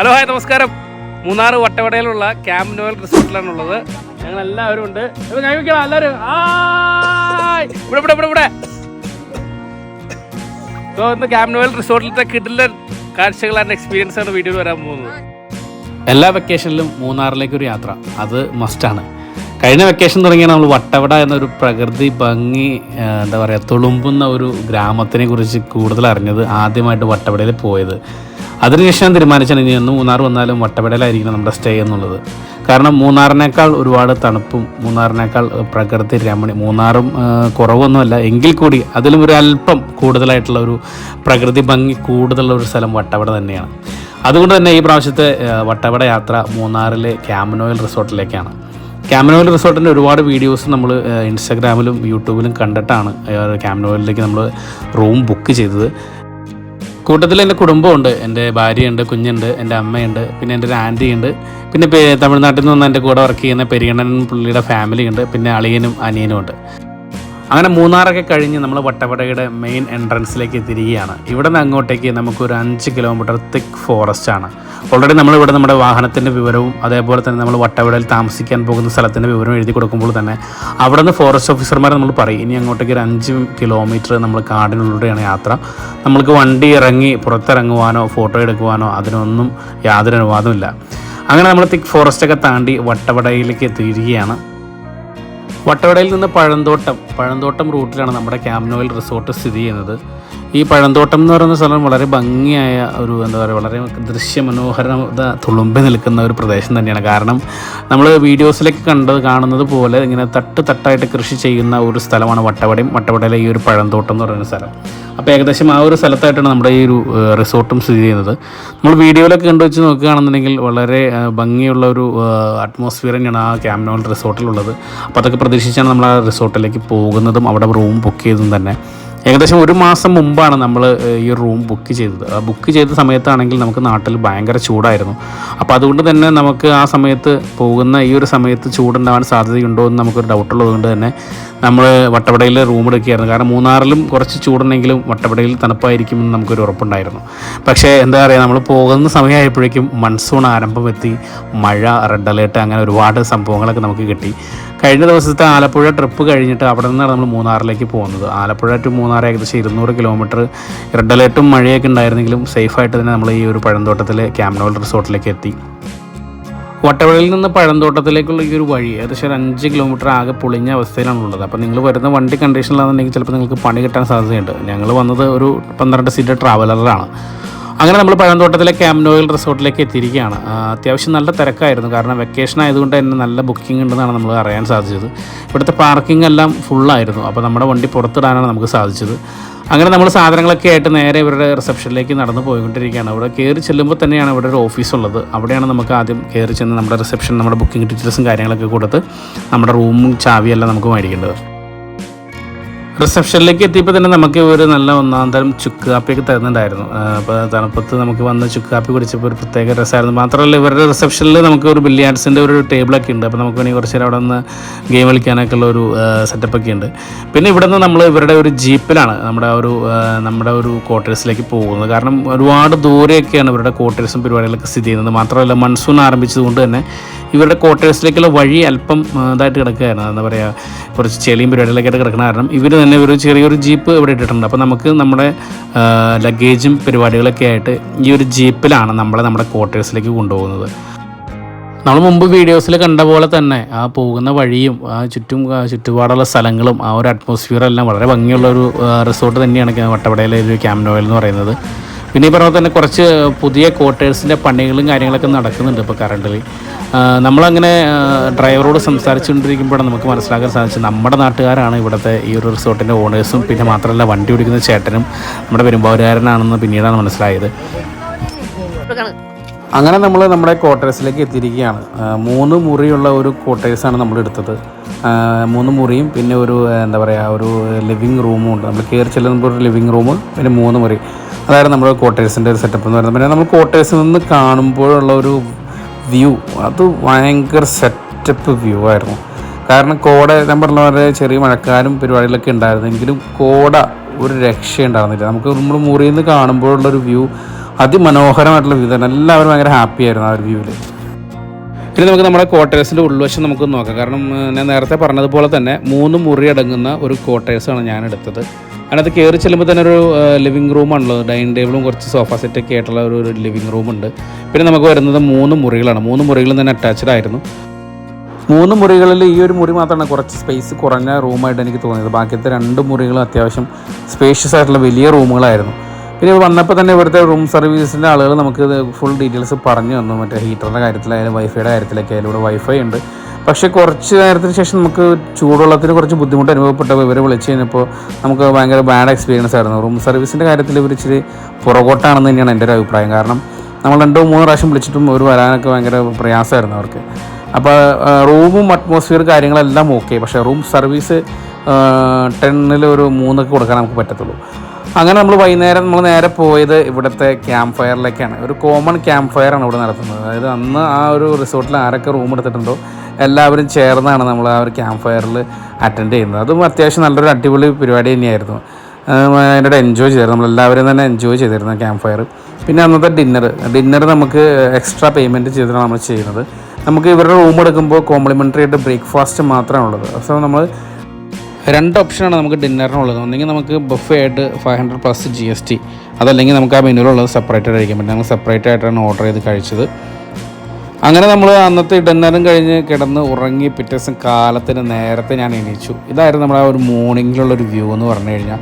Hello hi നമസ്കാരം. മൂന്നാർ വട്ടവടയിലുള്ള camp Noel റിസോർട്ടിലാണ് ഉള്ളത്. ഞങ്ങൾ എല്ലാവരും ഉണ്ട് എല്ലാവരും? ഇവിടെ ഇവിടെ ഇവിടെ ഇന്ന് ക്യാമ്പ് നോയൽ റിസോർട്ടിലത്തെ കിടില കാഴ്ചകൾ ആൻഡ് എക്സ്പീരിയൻസ് ആണ് വീഡിയോയിൽ വരാൻ പോകുന്നത്. എല്ലാ വെക്കേഷനിലും മൂന്നാറിലേക്ക് ഒരു യാത്ര. അത് മസ്റ്റാണ് കഴിഞ്ഞ വെക്കേഷൻ തുടങ്ങിയാണ് നമ്മൾ വട്ടവട എന്നൊരു പ്രകൃതി ഭംഗി എന്താ പറയുക തുളുമ്പുന്ന ഒരു ഗ്രാമത്തിനെ കുറിച്ച് കൂടുതൽ അറിഞ്ഞത് ആദ്യമായിട്ട് വട്ടവടയിൽ പോയത്. അതിനുശേഷം ഞാൻ തീരുമാനിച്ചാണ് ഇനി ഒന്ന് മൂന്നാർ വന്നാലും വട്ടവടയിലായിരിക്കണം നമ്മുടെ സ്റ്റേ എന്നുള്ളത്. കാരണം മൂന്നാറിനേക്കാൾ ഒരുപാട് തണുപ്പും മൂന്നാറിനേക്കാൾ പ്രകൃതി രമണി മൂന്നാറും കുറവൊന്നുമല്ല. എങ്കിൽ കൂടി അതിലും ഒരു അല്പം കൂടുതലായിട്ടുള്ള ഒരു പ്രകൃതി ഭംഗി കൂടുതലുള്ള ഒരു സ്ഥലം വട്ടവട തന്നെയാണ്. അതുകൊണ്ട് തന്നെ ഈ പ്രാവശ്യത്തെ വട്ടവട യാത്ര മൂന്നാറിലെ ക്യാമനോയിൽ റിസോർട്ടിലേക്കാണ്. ക്യാമനോയിൽ റിസോർട്ടിന്റെ ഒരുപാട് വീഡിയോസ് നമ്മൾ ഇൻസ്റ്റാഗ്രാമിലും യൂട്യൂബിലും കണ്ടിട്ടാണ് ക്യാമനോയിലേക്ക് നമ്മൾ റൂം ബുക്ക് ചെയ്തത്. കൂട്ടത്തിൽ എന്റെ കുടുംബമുണ്ട്. എന്റെ ഭാര്യയുണ്ട് കുഞ്ഞുണ്ട് എന്റെ അമ്മയുണ്ട് പിന്നെ എന്റെ ഒരു ആന്റി ഉണ്ട് പിന്നെ തമിഴ്നാട്ടിൽ നിന്ന് എന്റെ കൂടെ വർക്ക് ചെയ്യുന്ന പെരിയണ്ണൻ പുള്ളിയുടെ ഫാമിലി ഉണ്ട് പിന്നെ അളിയനും അനിയനും ഉണ്ട്. അങ്ങനെ മൂന്നാറൊക്കെ കഴിഞ്ഞ് നമ്മൾ വട്ടവടയുടെ മെയിൻ എൻട്രൻസിലേക്ക് തിരികെയാണ് ഇവിടെ നിന്ന് അങ്ങോട്ടേക്ക് നമുക്കൊരു അഞ്ച് കിലോമീറ്റർ തിക്ക് ഫോറസ്റ്റ് ആണ്. ഓൾറെഡി നമ്മളിവിടെ നമ്മുടെ വാഹനത്തിന്റെ വിവരവും അതേപോലെ തന്നെ നമ്മൾ വട്ടവടയിൽ താമസിക്കാൻ പോകുന്ന സ്ഥലത്തിന്റെ വിവരവും എഴുതി കൊടുക്കുമ്പോൾ തന്നെ അവിടെ നിന്ന് ഫോറസ്റ്റ് ഓഫീസർമാർ നമ്മൾ പറയും ഇനി അങ്ങോട്ടേക്ക് ഒരു അഞ്ച് കിലോമീറ്റർ നമ്മൾ കാടിനുള്ളിലൂടെയാണ് യാത്ര. നമ്മൾക്ക് വണ്ടി ഇറങ്ങി പുറത്തിറങ്ങുവാനോ ഫോട്ടോ എടുക്കുവാനോ അതിനൊന്നും യാതൊരു അനുവാദമില്ല അങ്ങനെ നമ്മൾ തിക്ക് ഫോറസ്റ്റൊക്കെ താണ്ടി വട്ടവടയിലേക്ക് എത്തിയിരിക്കുകയാണ് വട്ടവടയിൽ നിന്ന് പഴന്തോട്ടം പഴന്തോട്ടം റൂട്ടിലാണ് നമ്മുടെ ക്യാമ്നോയിൽ റിസോർട്ട് സ്ഥിതി ചെയ്യുന്നത്. ഈ പഴന്തോട്ടം എന്ന് പറയുന്ന സ്ഥലം വളരെ ഭംഗിയായ ഒരു എന്താ പറയുക വളരെ ദൃശ്യമനോഹരത തുളുമ്പി നിൽക്കുന്ന ഒരു പ്രദേശം തന്നെയാണ്. കാരണം നമ്മൾ വീഡിയോസിലൊക്കെ കണ്ടത് കാണുന്നത് പോലെ ഇങ്ങനെ തട്ട് തട്ടായിട്ട് കൃഷി ചെയ്യുന്ന ഒരു സ്ഥലമാണ് വട്ടവടയും. വട്ടവടയിലെ ഈ ഒരു പഴന്തോട്ടം എന്ന് പറയുന്ന സ്ഥലം. അപ്പോൾ ഏകദേശം ആ ഒരു സ്ഥലത്തായിട്ടാണ് നമ്മുടെ ഈ ഒരു റിസോർട്ടും സ്ഥിതി ചെയ്യുന്നത്. നമ്മൾ വീഡിയോയിലൊക്കെ കണ്ടു വെച്ച് നോക്കുകയാണെന്നുണ്ടെങ്കിൽ വളരെ ഭംഗിയുള്ള ഒരു അറ്റ്മോസ്ഫിയർ തന്നെയാണ് ആ ക്യാമ്നോൾ റിസോർട്ടിലുള്ളത്. അപ്പോൾ അതൊക്കെ പ്രതീക്ഷിച്ചാണ് നമ്മൾ ആ റിസോർട്ടിലേക്ക് പോകുന്നതും അവിടെ റൂം ബുക്ക് ചെയ്തതും തന്നെ. ഏകദേശം ഒരു മാസം മുമ്പാണ് നമ്മൾ ഈ റൂം ബുക്ക് ചെയ്തത്. ബുക്ക് ചെയ്ത സമയത്താണെങ്കിൽ നമുക്ക് നാട്ടിൽ ഭയങ്കര ചൂടായിരുന്നു. അപ്പോൾ അതുകൊണ്ട് തന്നെ നമുക്ക് ആ സമയത്ത് പോകുന്ന ഈ ഒരു സമയത്ത് ചൂടുണ്ടാവാൻ സാധ്യതയുണ്ടോ എന്ന് നമുക്കൊരു ഡൗട്ടുള്ളത് കൊണ്ട് തന്നെ നമ്മൾ വട്ടവടയിൽ റൂം എടുക്കുകയായിരുന്നു. കാരണം മൂന്നാറിലും കുറച്ച് ചൂടുണ്ടെങ്കിലും വട്ടവടയിൽ തണുപ്പായിരിക്കുമെന്ന് നമുക്കൊരു ഉറപ്പുണ്ടായിരുന്നു. പക്ഷേ എന്താ പറയുക നമ്മൾ പോകുന്ന സമയമായപ്പോഴേക്കും മൺസൂൺ ആരംഭം എത്തി മഴ റെഡ് അലേർട്ട് അങ്ങനെ ഒരുപാട് സംഭവങ്ങളൊക്കെ നമുക്ക് കിട്ടി. കഴിഞ്ഞ ദിവസത്തെ ആലപ്പുഴ ട്രിപ്പ് കഴിഞ്ഞിട്ട് അവിടെ നിന്നാണ് നമ്മൾ മൂന്നാറിലേക്ക് പോകുന്നത്. ആലപ്പുഴ ടു മൂന്നാർ ഏകദേശം ഇരുന്നൂറ് കിലോമീറ്റർ റെഡ് അലേർട്ടും മഴയൊക്കെ ഉണ്ടായിരുന്നെങ്കിലും സേഫായിട്ട് തന്നെ നമ്മൾ ഈ ഒരു പഴന്തോട്ടത്തിലെ ക്യാമ്നോൾ റിസോർട്ടിലേക്ക് എത്തി. വട്ടവഴയിൽ നിന്ന് പഴന്തോട്ടത്തിലേക്കുള്ള ഈ ഒരു വഴി ഏകദേശം ഒരു അഞ്ച് കിലോമീറ്റർ ആകെ പൊളിഞ്ഞ അവസ്ഥയിലാണ് ഉള്ളത്. അപ്പോൾ നിങ്ങൾ വരുന്ന വണ്ടി കണ്ടീഷനിലാണെന്നുണ്ടെങ്കിൽ ചിലപ്പോൾ നിങ്ങൾക്ക് പണി കിട്ടാൻ സാധ്യതയുണ്ട്. ഞങ്ങൾ വന്നത് ഒരു പന്ത്രണ്ട് സീറ്റ് ട്രാവലറിലാണ് അങ്ങനെ നമ്മൾ പഴന്തോട്ടത്തിലെ ക്യാമ്നോയിൽ റിസോർട്ടിലേക്ക് എത്തിയിരിക്കുകയാണ്. അത്യാവശ്യം നല്ല തിരക്കായിരുന്നു. കാരണം വെക്കേഷൻ ആയതുകൊണ്ട് തന്നെ നല്ല ബുക്കിംഗ് ഉണ്ടെന്നാണ് നമ്മൾ അറിയാൻ സാധിച്ചത്. ഇവിടുത്തെ പാർക്കിംഗ് എല്ലാം ഫുള്ളായിരുന്നു അപ്പോൾ നമ്മുടെ വണ്ടി പുറത്തിടാനാണ് നമുക്ക് സാധിച്ചത്. അങ്ങനെ നമ്മൾ സാധനങ്ങളൊക്കെ ആയിട്ട് നേരെ ഇവരുടെ റിസപ്ഷനിലേക്ക് നടന്നു പോയിക്കൊണ്ടിരിക്കുകയാണ്. അവിടെ കയറി ചെല്ലുമ്പോൾ തന്നെയാണ് ഇവിടെ ഒരു ഓഫീസ് ഉള്ളത്. അവിടെയാണ് നമുക്ക് ആദ്യം കയറി ചെന്ന് നമ്മുടെ റിസപ്ഷൻ നമ്മുടെ ബുക്കിംഗ് ഡീറ്റെയിൽസും കാര്യങ്ങളൊക്കെ കൊടുത്ത് നമ്മുടെ റൂമും ചാവിയെല്ലാം നമുക്ക് മേടിക്കേണ്ടത് റിസപ്ഷനിലേക്ക് എത്തിയപ്പോൾ തന്നെ നമുക്ക് ഒരു നല്ല ഒന്നാം തരം ചുക്ക് കാപ്പിയൊക്കെ തരുന്നുണ്ടായിരുന്നു. അപ്പോൾ തണുപ്പത്ത് നമുക്ക് വന്ന് ചുക്ക് കാപ്പി കുടിച്ചപ്പോൾ ഒരു പ്രത്യേക രസമായിരുന്നു. മാത്രമല്ല ഇവരുടെ റിസപ്ഷനിൽ നമുക്ക് ഒരു ബില്ലിയാർഡ്സിന്റെ ഒരു ടേബിളൊക്കെ ഉണ്ട്. അപ്പോൾ നമുക്ക് വേണമെങ്കിൽ കുറച്ച് നേരം അവിടെ നിന്ന് ഗെയിം കളിക്കാനൊക്കെ ഉള്ള ഒരു സെറ്റപ്പൊക്കെ ഉണ്ട്. പിന്നെ ഇവിടെ നിന്ന് നമ്മൾ ഇവരുടെ ഒരു ജീപ്പിലാണ് നമ്മുടെ ഒരു നമ്മുടെ ഒരു ക്വാർട്ടേഴ്സിലേക്ക് പോകുന്നത്. കാരണം ഒരുപാട് ദൂരെയൊക്കെയാണ് ഇവരുടെ ക്വാർട്ടേഴ്സും പരിപാടികളൊക്കെ സ്ഥിതി ചെയ്യുന്നത്. മാത്രമല്ല മൺസൂൺ ആരംഭിച്ചതുകൊണ്ട് തന്നെ ഇവരുടെ ക്വാർട്ടേഴ്സിലേക്കുള്ള വഴി അല്പം ഇതായിട്ട് കിടക്കുകയായിരുന്നു. എന്താ പറയുക കുറച്ച് ചെളിയും പരിപാടികളൊക്കെ ആയിട്ട് കിടക്കുന്ന കാരണം ഇവർ തന്നെ ഒരു ചെറിയൊരു ജീപ്പ് ഇവിടെ ഇട്ടിട്ടുണ്ട്. അപ്പോൾ നമുക്ക് നമ്മുടെ ലഗേജും പരിപാടികളൊക്കെ ആയിട്ട് ഈ ഒരു ജീപ്പിലാണ് നമ്മളെ നമ്മുടെ ക്വാർട്ടേഴ്സിലേക്ക് കൊണ്ടുപോകുന്നത്. നമ്മൾ മുമ്പ് വീഡിയോസിൽ കണ്ട പോലെ തന്നെ ആ പോകുന്ന വഴിയും ആ ചുറ്റും ചുറ്റുപാടുള്ള സ്ഥലങ്ങളും ആ ഒരു അറ്റ്മോസ്ഫിയർ എല്ലാം വളരെ ഭംഗിയുള്ള ഒരു റിസോർട്ട് തന്നെയാണ് വട്ടവടയിലെ ഒരു ക്യാമ്പ് നോയൽ എന്ന് പറയുന്നത്. പിന്നെ ഈ പറഞ്ഞ തന്നെ കുറച്ച് പുതിയ ക്വാർട്ടേഴ്സിന്റെ പണികളും കാര്യങ്ങളൊക്കെ നടക്കുന്നുണ്ട് ഇപ്പോൾ കറണ്ടിൽ നമ്മളങ്ങനെ ഡ്രൈവറോട് സംസാരിച്ചുകൊണ്ടിരിക്കുമ്പോഴാണ് നമുക്ക് മനസ്സിലാക്കാൻ സാധിച്ചത് നമ്മുടെ നാട്ടുകാരാണ് ഇവിടുത്തെ ഈ ഒരു റിസോർട്ടിന്റെ ഓണേഴ്സും പിന്നെ മാത്രമല്ല വണ്ടി ഓടിക്കുന്ന ചേട്ടനും നമ്മുടെ പെരുമ്പാവൂരുകാരനാണെന്ന് പിന്നീടാണ് മനസ്സിലായത്. അങ്ങനെ നമ്മൾ നമ്മുടെ ക്വാർട്ടേഴ്സിലേക്ക് എത്തിയിരിക്കുകയാണ്. മൂന്ന് മുറിയുള്ള ഒരു ക്വാർട്ടേഴ്സാണ് നമ്മൾ എടുത്തത്. മൂന്ന് മുറിയും പിന്നെ ഒരു എന്താ പറയുക ഒരു ലിവിങ് റൂമും ഉണ്ട്. നമ്മൾ കയറി ചെല്ലുമ്പോൾ ഒരു ലിവിങ് റൂം പിന്നെ മൂന്ന് മുറി. അതായിരുന്നു നമ്മുടെ ക്വാർട്ടേഴ്സിന്റെ ഒരു സെറ്റപ്പ് എന്ന് പറയുന്നത്. പിന്നെ നമ്മൾ ക്വാർട്ടേഴ്സിൽ നിന്ന് കാണുമ്പോഴുള്ള ഒരു വ്യൂ അത് ഭയങ്കര സെറ്റപ്പ് വ്യൂ ആയിരുന്നു. കാരണം കോട ഞാൻ പറഞ്ഞ പോലെ ചെറിയ മഴക്കാരും പരിപാടികളൊക്കെ ഉണ്ടായിരുന്നെങ്കിലും കോട ഒരു രക്ഷയുണ്ടായിരുന്നില്ല. നമുക്ക് നമ്മൾ മുറിയിൽ നിന്ന് കാണുമ്പോഴുള്ളൊരു വ്യൂ അതിമനോഹരമായിട്ടുള്ള വ്യൂ തന്നെ. എല്ലാവരും ഭയങ്കര ഹാപ്പി ആയിരുന്നു ആ ഒരു വ്യൂവിൽ ഇനി നമുക്ക് നമ്മുടെ ക്വാർട്ടേഴ്സിന്റെ ഉൾവശം നമുക്ക് നോക്കാം. കാരണം ഞാൻ നേരത്തെ പറഞ്ഞതുപോലെ തന്നെ മൂന്ന് മുറി അടങ്ങുന്ന ഒരു ക്വാർട്ടേഴ്സാണ് ഞാൻ എടുത്തത്. അതിനകത്ത് കയറി ചെല്ലുമ്പോൾ തന്നെ ഒരു ലിവിങ് റൂമാണുള്ളത് ഡൈനിങ് ടേബിളും കുറച്ച് സോഫ സെറ്റൊക്കെ ആയിട്ടുള്ള ഒരു ലിവിങ് റൂമുണ്ട് പിന്നെ നമുക്ക് വരുന്നത് മൂന്ന് മുറികളാണ്. മൂന്ന് മുറികളും തന്നെ അറ്റാച്ച്ഡ് ആയിരുന്നു. മൂന്ന് മുറികളിൽ ഈ ഒരു മുറി മാത്രമാണ് കുറച്ച് സ്പേസ് കുറഞ്ഞ റൂമായിട്ട് എനിക്ക് തോന്നിയത്. ബാക്കിയത്തെ രണ്ട് മുറികളും അത്യാവശ്യം സ്പേഷ്യസ് ആയിട്ടുള്ള വലിയ റൂമുകളായിരുന്നു. പിന്നെ വന്നപ്പോൾ തന്നെ ഇവിടുത്തെ റൂം സർവീസിന്റെ ആളുകൾ നമുക്ക് ഫുൾ ഡീറ്റെയിൽസ് പറഞ്ഞു തന്നു. മറ്റേ ഹീറ്ററിന്റെ കാര്യത്തിലായാലും വൈഫൈയുടെ കാര്യത്തിലൊക്കെ ആയാലും ഇവിടെ വൈഫൈ ഉണ്ട്. പക്ഷേ കുറച്ച് നേരത്തിന് ശേഷം നമുക്ക് ചൂടുവെള്ളത്തിന് കുറച്ച് ബുദ്ധിമുട്ട് അനുഭവപ്പെട്ടപ്പോൾ ഇവർ വിളിച്ച് കഴിഞ്ഞപ്പോൾ നമുക്ക് ഭയങ്കര ബാഡ് എക്സ്പീരിയൻസ് ആയിരുന്നു. റൂം സർവീസിന്റെ കാര്യത്തിൽ ഇവർ ഇച്ചിരി പുറകോട്ടാണെന്ന് തന്നെയാണ് എന്റെ ഒരു അഭിപ്രായം. കാരണം നമ്മൾ രണ്ടോ മൂന്നോ പ്രാവശ്യം വിളിച്ചിട്ടും ഒരു വരാനൊക്കെ ഭയങ്കര പ്രയാസമായിരുന്നു അവർക്ക്. അപ്പോൾ റൂമും അറ്റ്മോസ്ഫിയർ കാര്യങ്ങളെല്ലാം ഓക്കെ പക്ഷേ റൂം സർവീസ് ടെന്നിൽ ഒരു മൂന്നൊക്കെ കൊടുക്കാൻ നമുക്ക് പറ്റത്തുള്ളൂ. അങ്ങനെ നമ്മൾ വൈകുന്നേരം നമ്മൾ നേരെ പോയത് ഇവിടുത്തെ ക്യാമ്പ് ഫയറിലേക്കാണ് ഒരു കോമൺ ക്യാമ്പ് ഫയറാണ് ഇവിടെ നടത്തുന്നത്. അതായത് അന്ന് ആ ഒരു റിസോർട്ടിൽ ആരൊക്കെ റൂം എടുത്തിട്ടുണ്ടോ എല്ലാവരും ചേർന്നാണ് നമ്മൾ ആ ഒരു ക്യാമ്പ് ഫയറിൽ അറ്റൻഡ് ചെയ്യുന്നത്. അതും അത്യാവശ്യം നല്ലൊരു അടിപൊളി പരിപാടി തന്നെയായിരുന്നു. അതിന്റെ എൻജോയ് ചെയ്തായിരുന്നു. നമ്മളെല്ലാവരും തന്നെ എൻജോയ് ചെയ്തിരുന്നു ക്യാമ്പ് ഫയർ പിന്നെ അന്നത്തെ ഡിന്നർ ഡിന്നർ നമുക്ക് എക്സ്ട്രാ പേയ്മെന്റ് ചെയ്തിട്ടാണ് നമ്മൾ ചെയ്യുന്നത്. നമുക്ക് ഇവരുടെ റൂം എടുക്കുമ്പോൾ കോംപ്ലിമെന്ററി ആയിട്ട് ബ്രേക്ക്ഫാസ്റ്റ് മാത്രമേ ഉള്ളത്. സോ നമ്മൾ രണ്ട് ഓപ്ഷനാണ് നമുക്ക് ഡിന്നറിനുള്ളത് ഒന്നെങ്കിൽ നമുക്ക് ബഫേ ആയിട്ട് five hundred plus G S T അതല്ലെങ്കിൽ നമുക്ക് ആ മെനുവിലുള്ളത് സെപ്പറേറ്റ് ആയിട്ട് കഴിക്കാൻ പറ്റും. നമ്മൾ സെപ്പറേറ്റ് ആയിട്ടാണ് ഓർഡർ ചെയ്ത് കഴിച്ചത്. അങ്ങനെ നമ്മൾ അന്നത്തെ ഇടനേരം കഴിഞ്ഞ് കിടന്ന് ഉറങ്ങി പിറ്റേ ദിവസം കാലത്തിന് നേരത്തെ ഞാൻ എണീച്ചു. ഇതായിരുന്നു നമ്മുടെ ആ ഒരു മോർണിംഗിലുള്ള ഒരു വ്യൂ എന്ന് പറഞ്ഞു കഴിഞ്ഞാൽ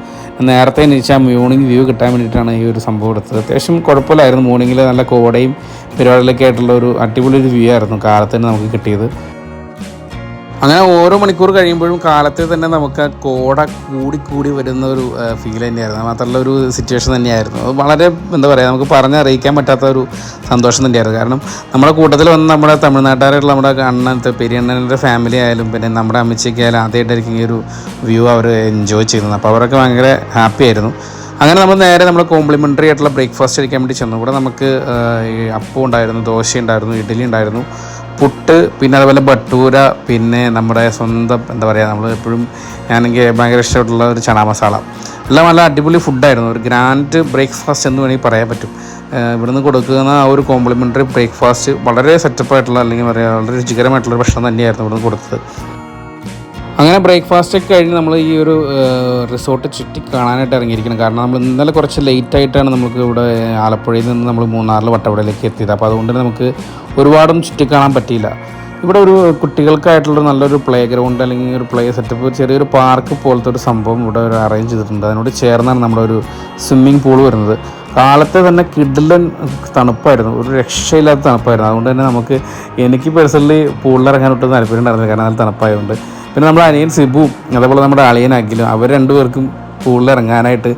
നേരത്തെ എണീച്ച് ആ മോർണിംഗ് വ്യൂ കിട്ടാൻ വേണ്ടിയിട്ടാണ് ഈ ഒരു സംഭവം എടുത്തത്. അത്യാവശ്യം കുഴപ്പമില്ലായിരുന്നു. മോർണിംഗിൽ നല്ല കോടയും പരിപാടികളൊക്കെ ആയിട്ടുള്ള ഒരു അടിപൊളി ഒരു വ്യൂ ആയിരുന്നു കാലത്തിന് നമുക്ക് കിട്ടിയത്. അങ്ങനെ ഓരോ മണിക്കൂർ കഴിയുമ്പോഴും കാലത്തെ തന്നെ നമുക്ക് കോട കൂടി കൂടി വരുന്ന ഒരു ഫീൽ തന്നെയായിരുന്നു. മാത്രമല്ല ഒരു സിറ്റുവേഷൻ തന്നെയായിരുന്നു. അത് വളരെ എന്താ പറയുക നമുക്ക് പറഞ്ഞറിയിക്കാൻ പറ്റാത്ത ഒരു സന്തോഷം തന്നെയായിരുന്നു. കാരണം നമ്മുടെ കൂട്ടത്തിൽ വന്ന് നമ്മുടെ തമിഴ്നാട്ടുകാരായിട്ടുള്ള നമ്മുടെ അണ്ണനത്തെ പെരിയണ്ണന്റെ ഫാമിലി ആയാലും പിന്നെ നമ്മുടെ അമ്മച്ചിയൊക്കെ ആയാലും ആദ്യമായിട്ടായിരിക്കും ഈ ഒരു വ്യൂ അവർ എൻജോയ് ചെയ്യുന്നത്. അപ്പോൾ അവരൊക്കെ ഭയങ്കര ഹാപ്പി ആയിരുന്നു. അങ്ങനെ നമ്മൾ നേരെ നമ്മൾ കോംപ്ലിമെന്ററി ആയിട്ടുള്ള ബ്രേക്ക്ഫാസ്റ്റ് കഴിക്കാൻ വേണ്ടി ചെന്നു. ഇവിടെ നമുക്ക് അപ്പം ഉണ്ടായിരുന്നു ദോശ ഉണ്ടായിരുന്നു ഇഡ്ഡലി ഉണ്ടായിരുന്നു. പുട്ട് പിന്നെ അതുപോലെ ബട്ടൂര പിന്നെ നമ്മുടെ സ്വന്തം എന്താ പറയുക നമ്മൾ എപ്പോഴും ഞാനെങ്കിൽ ഭയങ്കര ഇഷ്ടമായിട്ടുള്ള ഒരു ചണ മസാല. എല്ലാം നല്ല അടിപൊളി ഫുഡായിരുന്നു. ഒരു ഗ്രാൻഡ് ബ്രേക്ക്ഫാസ്റ്റ് എന്ന് വേണമെങ്കിൽ പറയാൻ പറ്റും. ഇവിടുന്ന് കൊടുക്കുന്ന ആ ഒരു കോംപ്ലിമെന്ററി ബ്രേക്ക്ഫാസ്റ്റ് വളരെ സെറ്റപ്പായിട്ടുള്ള അല്ലെങ്കിൽ പറയുക വളരെ രുചികരമായിട്ടുള്ള ഭക്ഷണം തന്നെയായിരുന്നു ഇവിടുന്ന് കൊടുത്തത്. അങ്ങനെ ബ്രേക്ക്ഫാസ്റ്റ് ഒക്കെ കഴിഞ്ഞ് നമ്മൾ ഈ ഒരു റിസോർട്ട് ചുറ്റി കാണാനായിട്ട് ഇറങ്ങിയിരിക്കണം. കാരണം നമ്മൾ ഇന്നലെ കുറച്ച് ലേറ്റ് ആയിട്ടാണ് നമുക്ക് ഇവിടെ ആലപ്പുഴയിൽ നിന്ന് നമ്മൾ മൂന്നാറിൽ വട്ടവടയിലേക്ക് എത്തിയത്. അപ്പോൾ അതുകൊണ്ട് നമുക്ക് ഒരുപാടൊന്നും ചുറ്റിക്കാണാൻ പറ്റിയില്ല. ഇവിടെ ഒരു കുട്ടികൾക്കായിട്ടുള്ള നല്ലൊരു പ്ലേ ഗ്രൗണ്ട് അല്ലെങ്കിൽ ഒരു പ്ലേ സെറ്റപ്പ് ചെറിയൊരു പാർക്ക് പോലത്തെ ഒരു സംഭവം ഇവിടെ ഒരു അറേഞ്ച് ചെയ്തിട്ടുണ്ട്. അതിനോട് ചേർന്നാണ് നമ്മുടെ ഒരു സ്വിമ്മിംഗ് പൂൾ വരുന്നത്. കാലത്തെ തന്നെ കിഡിലൻ തണുപ്പായിരുന്നു. ഒരു രക്ഷയില്ലാത്ത തണുപ്പായിരുന്നു. അതുകൊണ്ട് തന്നെ നമുക്ക് എനിക്ക് പേഴ്സണലി ഒട്ടും താല്പര്യം ഉണ്ടായിരുന്നില്ല കാരണം നല്ല തണുപ്പായതുകൊണ്ട്. പിന്നെ നമ്മുടെ അനിയൻ സിബുവും അതേപോലെ നമ്മുടെ അളിയൻ അഖിലും അവർ രണ്ടുപേർക്കും പൂളിൽ ഇറങ്ങാനായിട്ട്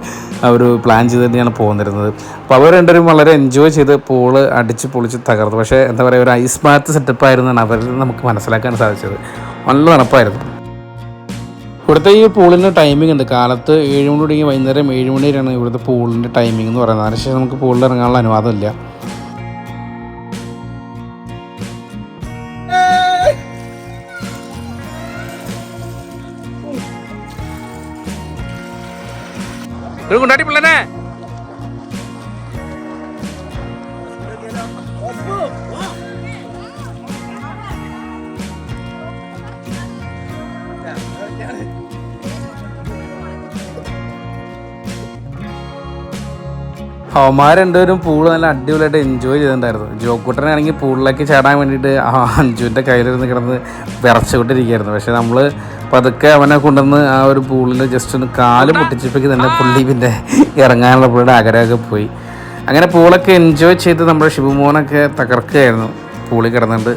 അവർ പ്ലാൻ ചെയ്ത് തന്നെയാണ് പോകുന്നിരുന്നത് അപ്പോൾ അവർ രണ്ടുപേരും വളരെ എൻജോയ് ചെയ്ത് പൂൾ അടിച്ച് പൊളിച്ച് തകർത്തു പക്ഷേ എന്താ പറയുക ഒരു ഐസ് ബാത്ത് സെറ്റപ്പ് ആയിരുന്നാണ് നിന്ന് നമുക്ക് മനസ്സിലാക്കാൻ സാധിച്ചത്. നല്ല തണുപ്പായിരുന്നു ഇവിടുത്തെ ഈ പൂളിന്റെ ടൈമിംഗ് ഉണ്ട്. കാലത്ത് ഏഴ് മണി തുടങ്ങി വൈകുന്നേരം ഏഴ് മണി വരെയാണ് ഇവിടുത്തെ പൂളിന്റെ ടൈമിംഗ് എന്ന് പറയുന്നത്. അതിനുശേഷം നമുക്ക് പൂളിൽ ഇറങ്ങാനുള്ള അനുവാദമില്ല. ഒരു കുണ്ടാട്ടി പിള്ളേനെ അവന്മാർ രണ്ടുപേരും പൂൾ നല്ല അടിപൊളിയായിട്ട് എൻജോയ് ചെയ്തിട്ടുണ്ടായിരുന്നു. ജോക്കൂട്ടനാണെങ്കിൽ പൂളിലേക്ക് ചാടാൻ വേണ്ടിയിട്ട് ആ അഞ്ചുവിന്റെ കയ്യിലിരുന്ന് കിടന്ന് വിറച്ചുകൊണ്ടിരിക്കുകയായിരുന്നു. പക്ഷേ നമ്മൾ പതുക്കെ അവനെ കൊണ്ടുവന്ന് ആ ഒരു പൂളിൽ ജസ്റ്റ് ഒന്ന് കാൽ പൊട്ടിച്ചപ്പോഴേക്ക് തന്നെ പുള്ളി പിന്നെ ഇറങ്ങാനുള്ള പുള്ളിയുടെ ആഗ്രഹമൊക്കെ പോയി. അങ്ങനെ പൂളൊക്കെ എൻജോയ് ചെയ്ത് നമ്മുടെ ശിവമോനൊക്കെ തകർക്കുകയായിരുന്നു. പൂളിൽ കിടന്നിട്ട്.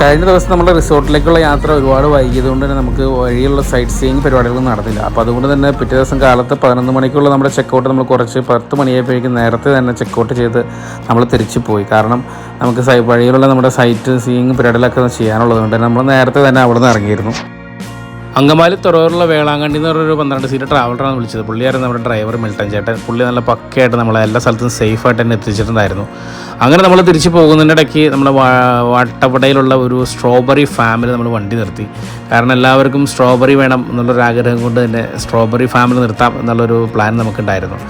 കഴിഞ്ഞ ദിവസം നമ്മുടെ റിസോർട്ടിലേക്കുള്ള യാത്ര ഒരുപാട് വൈകിയതുകൊണ്ട് തന്നെ നമുക്ക് വഴിയുള്ള സൈറ്റ് സീയിങ് പരിപാടികളൊന്നും നടന്നില്ല. അപ്പോൾ അതുകൊണ്ട് തന്നെ പിറ്റേ ദിവസം കാലത്ത് പതിനൊന്ന് മണിക്കുള്ള നമ്മുടെ ചെക്കൗട്ട് നമ്മൾ കുറച്ച് പത്ത് മണിയായപ്പോഴേക്കും നേരത്തെ തന്നെ ചെക്കൗട്ട് ചെയ്ത് നമ്മൾ തിരിച്ചു പോയി. കാരണം നമുക്ക് സൈ വഴിയിലുള്ള നമ്മുടെ സൈറ്റ് സീയിങ് ഒന്ന് ചെയ്യാനുള്ളത് കൊണ്ട് നമ്മൾ നേരത്തെ തന്നെ അവിടെ നിന്ന് ഇറങ്ങിയിരുന്നു. അങ്കമാലി തുറവൂരുള്ള വേളാങ്കണ്ണി എന്ന് പറഞ്ഞൊരു പന്ത്രണ്ട് സീറ്റ് ട്രാവലറാണ് വിളിച്ചത്. പുള്ളിയായിരുന്നു നമ്മുടെ ഡ്രൈവർ മിൽട്ടൻ ചേട്ടൻ. പുള്ളി നല്ല പക്കയായിട്ട് നമ്മളെ എല്ലാ സ്ഥലത്തും സേഫായിട്ട് തന്നെ എത്തിച്ചിട്ടുണ്ടായിരുന്നു. അങ്ങനെ നമ്മൾ തിരിച്ചു പോകുന്നതിന്റെ ഇടയ്ക്ക് നമ്മുടെ വട്ടവടയിലുള്ള ഒരു സ്ട്രോബെറി ഫാമിലി നമ്മൾ വണ്ടി നിർത്തി. കാരണം എല്ലാവർക്കും സ്ട്രോബെറി വേണം എന്നുള്ളൊരു ആഗ്രഹം കൊണ്ട് തന്നെ സ്ട്രോബെറി ഫാമിൽ നിർത്താം എന്നുള്ളൊരു പ്ലാൻ നമുക്കുണ്ടായിരുന്നു.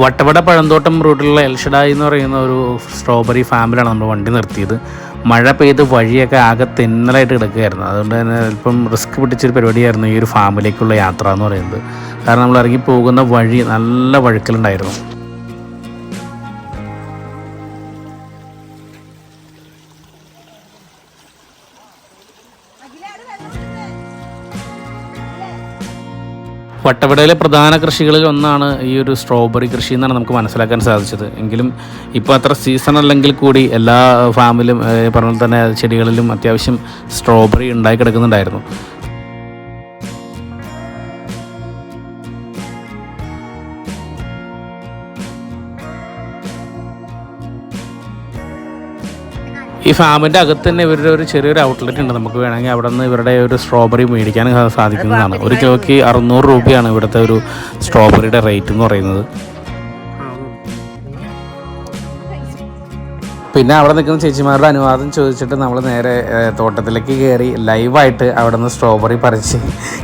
വട്ടവട പഴന്തോട്ടം റൂട്ടിലുള്ള എൽഷഡായി എന്ന് പറയുന്ന ഒരു സ്ട്രോബെറി ഫാമിലാണ് നമ്മൾ വണ്ടി നിർത്തിയത്. മഴ പെയ്ത് വഴിയൊക്കെ ആകെ തെന്നലായിട്ട് കിടക്കുകയായിരുന്നു. അതുകൊണ്ട് തന്നെ അല്പം റിസ്ക് പിടിച്ചൊരു പരിപാടിയായിരുന്നു ഈ ഒരു ഫാമിലേക്കുള്ള യാത്ര എന്ന് പറയുന്നത്. കാരണം നമ്മൾ ഇറങ്ങി പോകുന്ന വഴി നല്ല വഴുക്കലുണ്ടായിരുന്നു. വട്ടവടയിലെ പ്രധാന കൃഷികളിൽ ഒന്നാണ് ഈ ഒരു സ്ട്രോബെറി കൃഷി എന്നാണ് നമുക്ക് മനസ്സിലാക്കാൻ സാധിച്ചത്. എങ്കിലും ഇപ്പോൾ അത്ര സീസൺ അല്ലെങ്കിൽ കൂടി എല്ലാ ഫാമിലും പറഞ്ഞ തന്നെ ചെടികളിലും അത്യാവശ്യം സ്ട്രോബെറി ഉണ്ടായി കിടക്കുന്നുണ്ടായിരുന്നു. ഈ ഫാമിന്റെ അകത്ത് തന്നെ ഇവരുടെ ഒരു ചെറിയൊരു ഔട്ട്ലെറ്റ് ഉണ്ട് നമുക്ക് വേണമെങ്കിൽ അവിടെ നിന്ന് ഇവരുടെ ഒരു സ്ട്രോബെറി മേടിക്കാൻ സാധിക്കുന്നതാണ്. ഒരു കിലോയ്ക്ക് അറുന്നൂറ് രൂപയാണ് ഇവിടുത്തെ ഒരു സ്ട്രോബെറിയുടെ റേറ്റ് എന്ന് പറയുന്നത്. പിന്നെ അവിടെ നിൽക്കുന്ന ചേച്ചിമാരുടെ അനുവാദം ചോദിച്ചിട്ട് നമ്മൾ നേരെ തോട്ടത്തിലേക്ക് കയറി ലൈവായിട്ട് അവിടെ നിന്ന് സ്ട്രോബെറി പറിച്ച്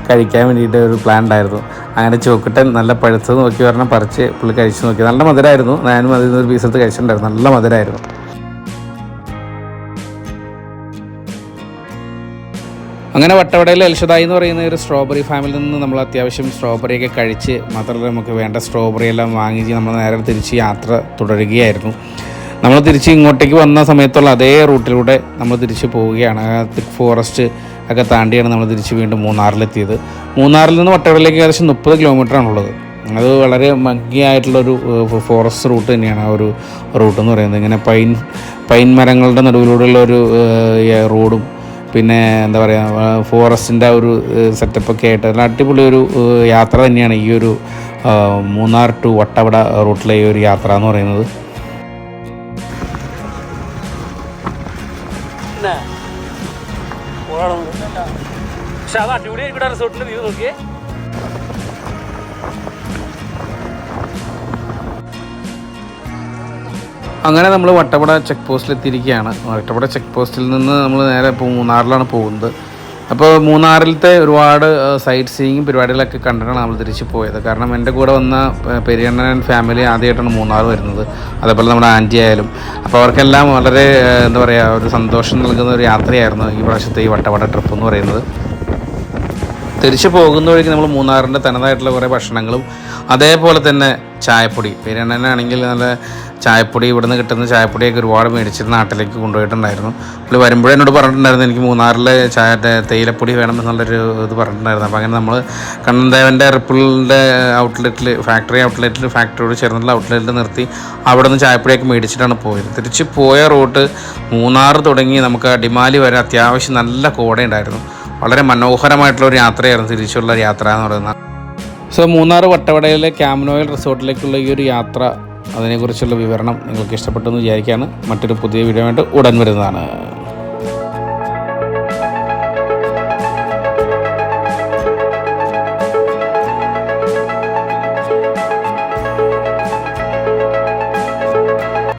കഴിക്കാൻ വേണ്ടിയിട്ട് ഒരു പ്ലാൻ ഉണ്ടായിരുന്നു. അങ്ങനെ ചോക്കിട്ടൻ നല്ല പഴുത്തത് നോക്കി പറഞ്ഞാൽ പറിച്ച് പുള്ളി കഴിച്ച് നോക്കി. നല്ല മധുരമായിരുന്നു ഞാനും അതിൽ നിന്ന് ഒരു പീസ് എടുത്ത് കഴിച്ചിട്ടുണ്ടായിരുന്നു. നല്ല മധുരമായിരുന്നു അങ്ങനെ വട്ടവടയിൽ എൽഷദായി എന്ന് പറയുന്ന ഒരു സ്ട്രോബെറി ഫാമിലിൽ നിന്ന് നമ്മൾ അത്യാവശ്യം സ്ട്രോബെറിയൊക്കെ കഴിച്ച് മാത്രമല്ല നമുക്ക് വേണ്ട സ്ട്രോബെറി എല്ലാം വാങ്ങിച്ച് നമ്മൾ നേരെ തിരിച്ച് യാത്ര തുടരുകയായിരുന്നു. നമ്മൾ തിരിച്ച് ഇങ്ങോട്ടേക്ക് വന്ന സമയത്തുള്ള അതേ റൂട്ടിലൂടെ നമ്മൾ തിരിച്ച് പോവുകയാണ്. തിക് ഫോറസ്റ്റ് ഒക്കെ താണ്ടിയാണ് നമ്മൾ തിരിച്ച് വീണ്ടും മൂന്നാറിലെത്തിയത്. മൂന്നാറിൽ നിന്ന് വട്ടവടയിലേക്ക് ഏകദേശം മുപ്പത് കിലോമീറ്ററാണുള്ളത് അത് വളരെ ഭംഗിയായിട്ടുള്ളൊരു ഏഹ്, ഫോറസ്റ്റ് റൂട്ട് തന്നെയാണ് ആ ഒരു റൂട്ട് എന്ന് പറയുന്നത്. ഇങ്ങനെ പൈൻ പൈൻ മരങ്ങളുടെ നടുവിലൂടെയുള്ള ഒരു റോഡും പിന്നെ എന്താ പറയുക ഫോറസ്റ്റിന്റെ ഒരു സെറ്റപ്പൊക്കെ ആയിട്ട് നല്ല അടിപൊളി ഒരു യാത്ര തന്നെയാണ് ഈ ഒരു മൂന്നാർ ടു വട്ടവട റൂട്ടിലെ ഈ ഒരു യാത്ര എന്ന് പറയുന്നത്. പക്ഷെ അത് അടിപൊളിയായിരിക്കും. റിസോർട്ടിന്റെ വ്യൂ നോക്കിയേ. അങ്ങനെ നമ്മൾ വട്ടവട ചെക്ക് പോസ്റ്റിൽ എത്തിയിരിക്കുകയാണ്. വട്ടവട ചെക്ക് പോസ്റ്റിൽ നിന്ന് നമ്മൾ നേരെ മൂന്നാറിലാണ് പോകുന്നത്. അപ്പോൾ മൂന്നാറിലത്തെ ഒരുപാട് സൈറ്റ് സീയിങ് പരിപാടികളൊക്കെ കണ്ടിട്ടാണ് നമ്മൾ തിരിച്ച് പോയത്. കാരണം എന്റെ കൂടെ വന്ന പെരിയണ്ണൻ ഫാമിലി ആദ്യമായിട്ടാണ് മൂന്നാർ വരുന്നത്. അതേപോലെ നമ്മുടെ ആന്റി ആയാലും. അപ്പോൾ അവർക്കെല്ലാം വളരെ എന്താ പറയുക ഒരു സന്തോഷം നൽകുന്ന ഒരു യാത്രയായിരുന്നു ഈ പ്രാവശ്യത്തെ ഈ വട്ടവട ട്രിപ്പ് എന്ന് പറയുന്നത്. തിരിച്ചു പോകുന്ന വഴിക്ക് നമ്മൾ മൂന്നാറിന്റെ തനതായിട്ടുള്ള കുറേ ഭക്ഷണങ്ങളും അതേപോലെ തന്നെ ചായപ്പൊടി. പെരുണ്ണനാണെങ്കിൽ നല്ല ചായപ്പൊടി ഇവിടുന്ന് കിട്ടുന്ന ചായപ്പൊടിയൊക്കെ ഒരുപാട് മേടിച്ചിട്ട് നാട്ടിലേക്ക് കൊണ്ടുപോയിട്ടുണ്ടായിരുന്നു. പുള്ളി വരുമ്പോഴേ എന്നോട് പറഞ്ഞിട്ടുണ്ടായിരുന്നു എനിക്ക് മൂന്നാറിലെ ചായ തേയിലപ്പൊടി വേണം എന്നുള്ളൊരു ഇത് പറഞ്ഞിട്ടുണ്ടായിരുന്നു. അപ്പോൾ അങ്ങനെ നമ്മൾ കണ്ണൻദേവന്റെ റിപ്പിളിന്റെ ഔട്ട്ലെറ്റിൽ ഫാക്ടറി ഔട്ട്ലെറ്റിൽ ഫാക്ടറിയോട് ചേർന്നുള്ള ഔട്ട്ലെറ്റിൽ നിർത്തി അവിടെ നിന്ന് ചായപ്പൊടിയൊക്കെ മേടിച്ചിട്ടാണ് പോയത്. തിരിച്ച് പോയ റൂട്ട് മൂന്നാർ തുടങ്ങി നമുക്ക് അടിമാലി വരെ അത്യാവശ്യം നല്ല കോടയുണ്ടായിരുന്നു. വളരെ മനോഹരമായിട്ടുള്ള ഒരു യാത്രയായിരുന്നു തിരിച്ചുള്ള യാത്ര എന്ന് പറയുന്നത്. സോ മൂന്നാർ വട്ടവടയിലെ ക്യാമനോയിൽ റിസോർട്ടിലേക്കുള്ള ഈ ഒരു യാത്ര അതിനെക്കുറിച്ചുള്ള വിവരണം നിങ്ങൾക്ക് ഇഷ്ടപ്പെട്ടെന്ന് വിചാരിക്കുകയാണ്. മറ്റൊരു പുതിയ വീഡിയോ ആയിട്ട് ഉടൻ വരുന്നതാണ്.